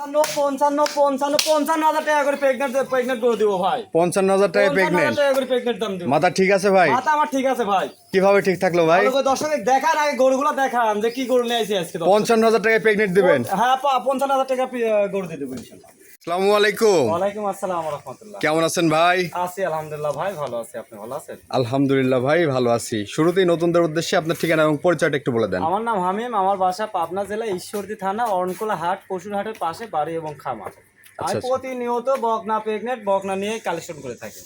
পঞ্চান্ন পঞ্চান্ন পঞ্চান্ন পঞ্চান্ন হাজার টাকা করে প্রেগনেন্ট প্রেগনেন্ট করে দিব ভাই। পঞ্চান্ন হাজার টাকা প্রেগনেন্ট দাম দিব। মাথা ঠিক আছে ভাই? মাথা আমার ঠিক আছে ভাই। কীভাবে ঠিক থাকল ভাই? দর্শক দেখার আগে গরুগুলো দেখান যে কি গরু নিয়ে আজকে পঞ্চান্ন হাজার টাকা প্রেগনেন্ট দিবেন? হ্যাঁ পঞ্চান্ন হাজার টাকা গরু দিয়ে দেবো ইনশাল্লাহ। আসসালামু আলাইকুম। ওয়ালাইকুম আসসালাম রহমতুল্লাহ। কেমন আছেন ভাই? আছি আলহামদুলিল্লাহ ভাই ভালো আছি। আপনি ভালো আছেন? আলহামদুলিল্লাহ ভাই ভালো আছি। শুরুতেই নতুনদের উদ্দেশ্যে আপনার ঠিকানা এবং পরিচয়টা একটু বলে দেন। আমার নাম হামিম আমার বাসা পাবনা জেলা ঈশ্বরদী থানা অরণকোলা হাট পাশে বাড়ি এবং খামার। আমি আচ্ছা। প্রতিনিয়ত বকনা প্রেগনেন্ট বকনা নিয়ে কালেকশন করে থাকি।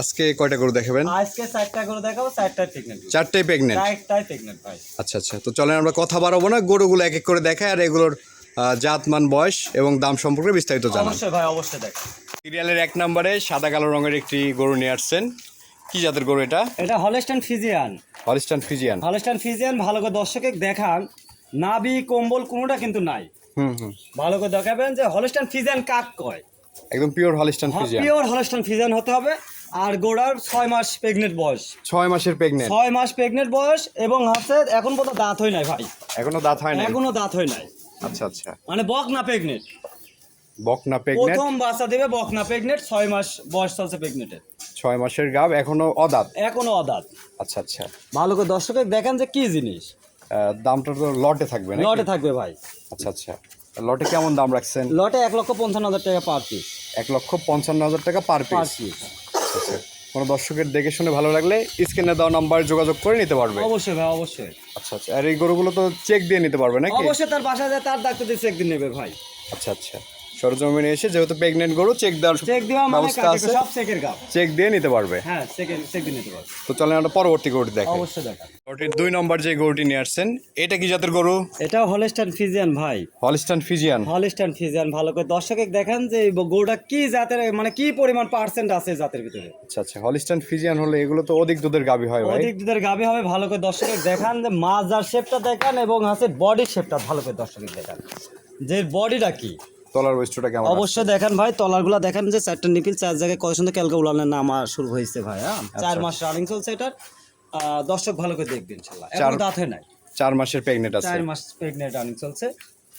আজকে কয়টা গরু দেখাবেন? আজকে চারটা করে দেখাবো চারটায় প্রেগনেন্ট চারটাই প্রেগনেন্ট ভাই। আচ্ছা আচ্ছা। তো চলেন আমরা কথা বাড়াবো না। গরুগুলো এক এক করে দেখাই আর এগুলোর আহ, জাত মান বয়স এবং দাম সম্পর্কে বিস্তারিত জানান। অবশ্যই ভাই অবশ্যই দেখ। সিরিয়ালের এক নম্বরে সাদা কালো রঙের একটি গরু নিয়ে আসছেন। কি জাতের গরু এটা? এটা Holstein Friesian. Holstein Friesian. Holstein Friesian ভালো করে দর্শকে দেখান। নাবি কম্বল কোনোটা কিন্তু নাই। হুম হুম। ভালো করে দেখাবেন যে হলেস্টান ফিজিয়ান কাক কয়? একদম pure Holstein Friesian. Pure Holstein Friesian হতে হবে। আর গোড়ার ছয় মাস প্রেগনেন্ট বয়স। ছয় মাসের প্রেগনেন্ট ছয় মাস প্রেগনেন্ট বয়স এবং হচ্ছে এখন পর্যন্ত দাঁত হয় নাই ভাই। এখনও দাঁত হয় না এখনও দাঁত হয় নাই। আচ্ছা আচ্ছা। মানে বক না প্রেগনেন্ট বকনা প্রেগনেন্ট প্রথম বাচ্চা দেবে বক না প্রেগনেন্ট ছয় মাস বয়স চলছে প্রেগনেন্টের ছয় মাসের গাব এখনও অদাঁত? এখনও অদাঁত। আচ্ছা আচ্ছা। ভালো করে দর্শকে দেখেন যে কি জিনিস। দামটা তো লটে থাকবে না লটে থাকবে ভাই। আচ্ছা আচ্ছা। লটে কেমন দাম রাখছেন? লটে এক লক্ষ পঞ্চান্ন হাজার টাকা পার পিস। এক লক্ষ পঞ্চান্ন হাজার টাকা পার পার পিস। পিস। আচ্ছা। কোনো দর্শকের দেখে শুনে ভালো লাগলে স্ক্রিনে দেওয়া নাম্বার যোগাযোগ করে নিতে পারবে। অবশ্যই ভাই অবশ্যই। আচ্ছা আচ্ছা। আর এই গরুগুলো তো চেক দিয়ে নিতে পারবে নাকি? অবশ্যই তার বাসায় যায় তার ডাক্তার দিয়ে চেক দিয়ে নেবে ভাই। আচ্ছা আচ্ছা। সরজমিনে এসে যেহেতু প্রেগনেন্ট গরু চেক দেওয়ার চেক দেওয়া মানে ব্যবস্থা আছে। সব চেকের গাপ চেক দিয়ে নিতে পারবে। হ্যাঁ চেক চেক দিয়ে নিতে পারবে। তো চলেন আমরা পরবর্তী গরুটি দেখেন অবশ্যই দেখা গরুটির দুই নম্বর যে গরুটি নিয়ে আসছেন এটা কি জাতের গরু? এটা হলেস্টান ফিজিয়ান ভাই। হলিস্টান ফিজিয়ান হলিস্টান ফিজিয়ান ভালো করে দর্শকে দেখেন যে এই গরুটা কি জাতের মানে কি পরিমাণ পার্সেন্ট আছে জাতের ভিতরে? আচ্ছা আচ্ছা হলিস্টান ফিজিয়ান হলে এগুলো তো অধিক দুধের গাবি হয় ভাই। অধিক দুধের গাভী হবে ভালো করে দর্শকে দেখান যে মাজার শেপটা দেখান এবং আছে বডি শেপটা ভালো করে দর্শকে দেখান। যে বডিটা কি? তলার বৈশিষ্ট্যটা কেমন অবশ্যই দেখেন ভাই তলারগুলা দেখেন যে চারটা নিপিল চার জায়গায় কয় সুন্দর ক্যালকা উলানের নামা শুরু হয়েছে ভাই হ্যাঁ? চার মাস রানিং চলছে এটার। দর্শক ভালো করে দেখবেন চার- দাঁত হয় নাই। চার মাসের প্রেগনেন্ট আছে। চার মাস প্রেগনেন্ট রানিং চলছে।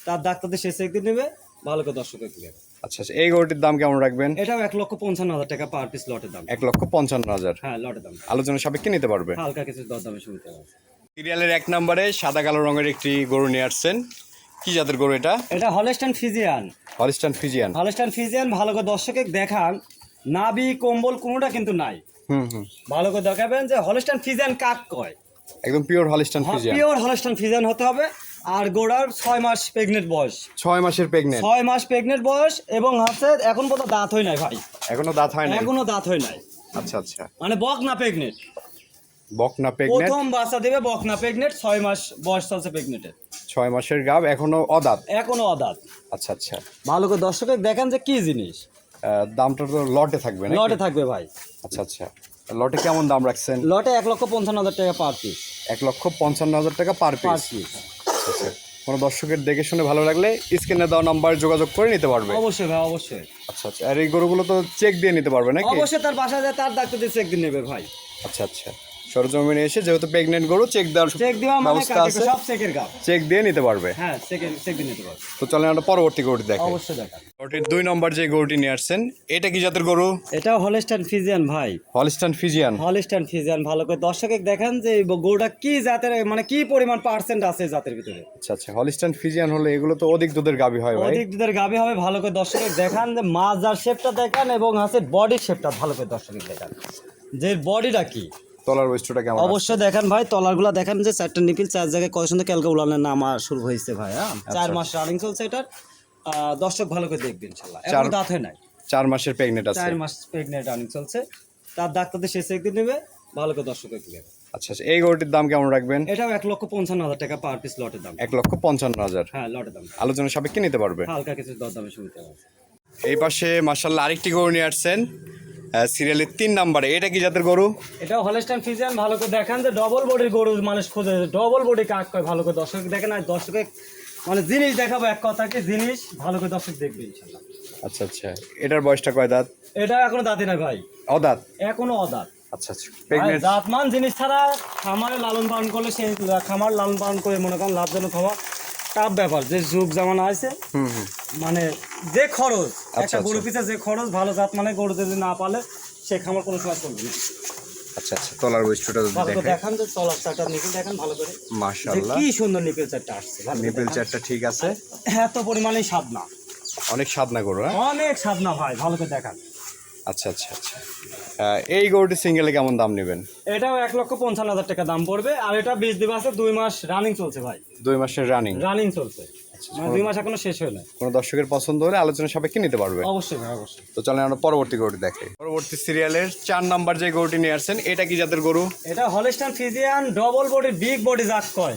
তার ডাক্তারদের শেষে একদিন নেবে ভালো করে দর্শক দেখবে। আচ্ছা আচ্ছা এই গরুটির দাম কেমন রাখবেন? এটাও এক লক্ষ পঞ্চান্ন হাজার টাকা পার পিস লটের দাম। এক লক্ষ পঞ্চান্ন হাজার। হ্যাঁ লটের দাম। আলোচনা সাপেক্ষে নিতে পারবে। হালকা কিছু দর দামে শুনতে হবে। সিরিয়ালের এক নম্বরে সাদা কালো রঙের একটি গরু নিয়ে আসছেন। কি জাতের গরু এটা? এটা Holstein Friesian. Holstein Friesian. Holstein Friesian ভালো করে দর্শকে দেখান। নাবি কম্বল কোনোটা কিন্তু নাই। হুম হুম। ভালো করে দেখাবেন যে হলেস্টান ফিজিয়ান কাক কয়? একদম pure Holstein Friesian. Pure Holstein Friesian হতে হবে। আর গোড়ার ছয় মাস প্রেগনেন্ট বয়স। ছয় মাসের প্রেগনেন্ট ছয় মাস প্রেগনেন্ট বয়স এবং হচ্ছে এখন পর্যন্ত দাঁত হয় নাই ভাই। এখনও দাঁত হয় না এখনও দাঁত হয় নাই। আচ্ছা আচ্ছা। মানে বক না প্রেগনেন্ট বকনা প্রেগনেন্ট প্রথম বাচ্চা দেবে বক না প্রেগনেন্ট ছয় মাস বয়স চলছে প্রেগনেন্টের ছয় মাসের গাব এখনও অদাঁত? এখনও অদাঁত। আচ্ছা আচ্ছা। ভালো করে দর্শকে দেখেন যে কি জিনিস। দামটা তো লটে থাকবে না লটে থাকবে ভাই। আচ্ছা আচ্ছা। লটে কেমন দাম রাখছেন? লটে এক লক্ষ পঞ্চান্ন হাজার টাকা পার পিস এক লক্ষ পঞ্চান্ন হাজার টাকা পার পার পিস পিস কোনো দর্শকের দেখে শুনে ভালো লাগলে স্ক্রিনে দেওয়া নাম্বার যোগাযোগ করে নিতে পারবে। অবশ্যই ভাই অবশ্যই। আচ্ছা আচ্ছা। আর এই গরুগুলো তো চেক দিয়ে নিতে পারবে নাকি? অবশ্যই তার বাসায় যায় তার ডাক্তার দিয়ে চেক দিয়ে নেবে ভাই। আচ্ছা আচ্ছা। সরজমিনে এসে যেহেতু প্রেগনেন্ট গরু চেক দেওয়ার চেক দেওয়া মানে ব্যবস্থা আছে। সব চেকের গাপ চেক দিয়ে নিতে পারবে। হ্যাঁ চেক চেক দিয়ে নিতে পারবে। তো চলেন আমরা পরবর্তী গরুটি অবশ্যই দেখা গরুটির দুই নম্বর যে গরুটি নিয়ে আসছেন এটা কি জাতের গরু? এটা হলেস্টান ফিজিয়ান ভাই। হলিস্টান ফিজিয়ান হলিস্টান ফিজিয়ান ভালো করে দর্শকে দেখেন যে গরুটা কি জাতের মানে কি পরিমাণ পার্সেন্ট আছে জাতের ভিতরে? আচ্ছা আচ্ছা হলিস্টান ফিজিয়ান হলে এগুলো তো অধিক দুধের গাবি হয় ভাই। অধিক দুধের গাবি হবে ভালো করে দর্শকে দেখান যে মাজার শেপটা দেখান এবং আছে বডির শেপটা ভালো করে দর্শকে দেখান। যে বডিটা কি? তলার বৈশিষ্ট্যটা কেমন অবশ্যই দেখেন ভাই তলারগুলা দেখেন যে চারটা নিপিল চার জায়গায় কয় সুন্দর ক্যালকা উলানের নামা শুরু হয়েছে ভাই হ্যাঁ? চার মাস রানিং চলছে এটার। দর্শক ভালো করে দেখবেন ইনশাল্লাহ। এখন দাঁত হয় নাই। চার মাসের প্রেগনেন্ট আছে। চার মাস প্রেগনেন্ট রানিং চলছে। তার ডাক্তারদের শেষে একদিন নেবে ভালো করে দর্শক দেখবে আচ্ছা আচ্ছা এই গরুটির দাম কেমন রাখবেন? এটাও এক লক্ষ পঞ্চান্ন হাজার টাকা পার পিস লটের দাম। এক লক্ষ পঞ্চান্ন হাজার। হ্যাঁ লটের দাম। আলোচনা সাপেক্ষে নিতে পারবে। হালকা কিছু দর দামে শুনতে হবে। এই পাশে মার্শাল্লাহ আরেকটি গরু নিয়ে আসছেন। সিরিয়ালের তিন নাম্বারে। এটা কি জাতের গরু? এটাও হলেস্টান ফিজিয়ান ভালো করে দেখেন যে ডবল বডির গরু মানুষ খোঁজে। ডবল বডি কাক কয়? ভালো করে দর্শক দেখেন আর দর্শকে মানে জিনিস দেখাবো এক কথা কি জিনিস ভালো করে দর্শক দেখবে ইনশাল্লাহ আচ্ছা আচ্ছা। এটার বয়সটা কয় দাঁত? এটা এখনও দাঁতি না ভাই। অদাঁত? এখনও অদাঁত। আচ্ছা আচ্ছা। জাতমান জিনিস ছাড়া খামারে লালন পালন করলে সেই খামার লালন পালন করে মনে করেন লাভজনক হওয়া টাফ ব্যাপার যে যুগ জামানা আছে মানে যে খরচ একটা আচ্ছা। গরু পিছে যে খরচ ভালো জাত মানে গরু যদি না পালে সে খামার কোনো সময় চলবে না। আচ্ছা আচ্ছা তলার বৈশিষ্ট্যটা যদি ভালো দেখান। যে তলার চারটা নিকেল দেখান ভালো করে। মাশাআল্লাহ। কি সুন্দর নিকেল চারটা আসছে চারটা ঠিক আছে। এত পরিমাণে স্বাদ না। অনেক স্বাদ না গরু হ্যাঁ? অনেক স্বাদ না ভাই ভালো করে দেখান। আচ্ছা আচ্ছা আচ্ছা। এই গরুটি সিঙ্গেলে কেমন দাম নেবেন? এটাও এক লক্ষ পঞ্চান্ন হাজার টাকা দাম পড়বে আর এটা বিশ দিবস আছে দুই মাস রানিং চলছে ভাই। দুই মাসের রানিং রানিং চলছে। মানে দুই মাস এখনও শেষ হয় না কোনো দর্শকের পছন্দ হলে আলোচনা সাপেক্ষে নিতে পারবে। অবশ্যই ভাই অবশ্যই। তো চলেন আমরা পরবর্তী গরুটি দেখে। পরবর্তী সিরিয়ালের চার নাম্বার যে গরুটি নিয়ে আসছেন এটা কি জাতের গরু? এটা Holstein Friesian double body big body জাত কয়।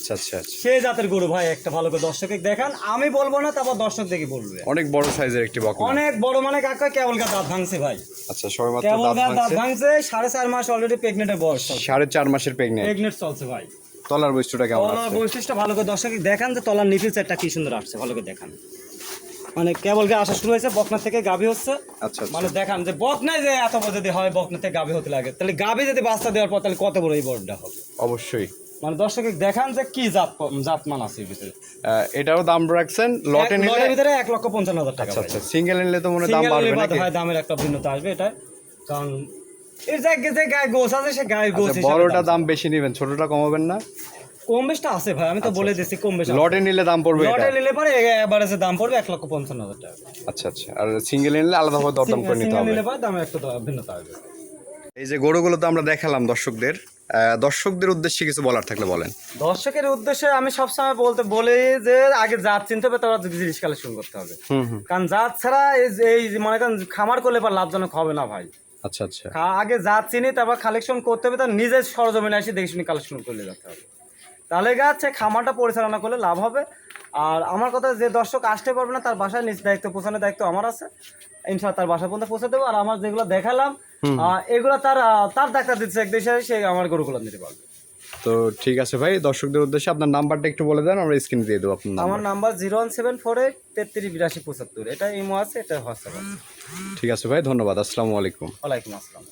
আচ্ছা আচ্ছা আচ্ছা। জাতের গরু ভাই একটা ভালো করে দর্শকে দেখান। আমি বলব না তারপর দর্শক দেখে বলবে। অনেক বড় সাইজের একটি বকনা। অনেক বড় মানে কাকা কেবল গা দাঁত ভাঙছে ভাই। আচ্ছা সবে মাত্র দাঁত ভাঙছে? ভাঙছে সাড়ে চার মাস অলরেডি বয়স সাড়ে চার মাসের প্রেগনেন্ট প্রেগনেন্ট চলছে ভাই। তলার বৈশিষ্ট্যটা কেমন তলার বৈশিষ্ট্য ভালো করে দেখান যে তলার চারটা কি সুন্দর আসছে ভালো করে দেখান। মানে কেবল গা আসা শুরু হয়েছে বকনা থেকে গাভী হচ্ছে। আচ্ছা আচ্ছা। মানে দেখান যে বকনায় যে এত বড় যদি হয় বকনা থেকে গাভী হতে লাগে। তাহলে গাভী যদি বাচ্চা দেওয়ার পর তাহলে কত বড় এই বড়টা হবে? অবশ্যই। মানে দর্শকে দেখান যে কি জাত জাত মান আছে ভিতরে। এটারও দাম রাখছেন লটে নিলে ভিতরে এক লক্ষ পঞ্চান্ন হাজার টাকা আচ্ছা আচ্ছা সিঙ্গেল নিলে তো মনে দাম বাড়বে নাকি? হয় দামের একটা ভিন্নতা আসবে এটা। কারণ এর জায়গায় যে গায়ে গোছ আছে সে গোছ আচ্ছা, বড়টা দাম। বেশি নেবেন ছোটটা কমাবেন না? কম বেশটা আছে ভাই আমি তো বলে দিচ্ছি কম বেশ লটে নিলে দাম পড়বে লটে নিলে পরে এবারে দাম পড়বে এক লক্ষ পঞ্চান্ন হাজার টাকা। আচ্ছা আচ্ছা আর সিঙ্গেল নিলে আলাদাভাবে দরদাম করে নিতে হবে। সিঙ্গেল নিলে পরে দামে একটা ভিন্নতা আসবে। এই যে গরুগুলো তো আমরা দেখালাম দর্শকদের। দর্শকদের উদ্দেশ্যে কিছু বলার থাকলে বলেন। দর্শকের উদ্দেশ্যে আমি সবসময় বলতে বলি যে আগে জাত চিনতে হবে তারপর জিনিস কালেকশন করতে হবে। কারণ জাত ছাড়া এই মনে করেন খামার করলে পর লাভজনক হবে না ভাই। আচ্ছা আচ্ছা। আগে জাত চিনি তারপর কালেকশন করতে হবে তার নিজের সরজমিনে এসে দেখে শুনে কালেকশন করলে যেতে হবে। তাহলে গাছে খামারটা পরিচালনা করলে লাভ হবে। আর আমার কথা যে দর্শক আসতে পারবে না তার বাসায় নিজ দায়িত্ব পৌঁছানোর দায়িত্ব আমার আছে। ইনশাল্লাহ তার বাসা পর্যন্ত পৌঁছে দেবো। আর আমার যেগুলো দেখালাম এগুলো তার তার ডাক্তার দিচ্ছে এক দেশে সে আমার গরুগুলো নিতে পারবে। তো ঠিক আছে ভাই দর্শকদের উদ্দেশ্যে আপনার নাম্বারটা একটু বলে দেন আমরা স্ক্রিনে দিয়ে দেবো আপনার আমার number zero one seven four eight তেত্রিশ বিরাশি পঁচাত্তর। এটা ইমো আছে এটা হোয়াটসঅ্যাপ আছে। ঠিক আছে ভাই ধন্যবাদ আসসালামু আলাইকুম। ওয়ালাইকুম আসসালাম।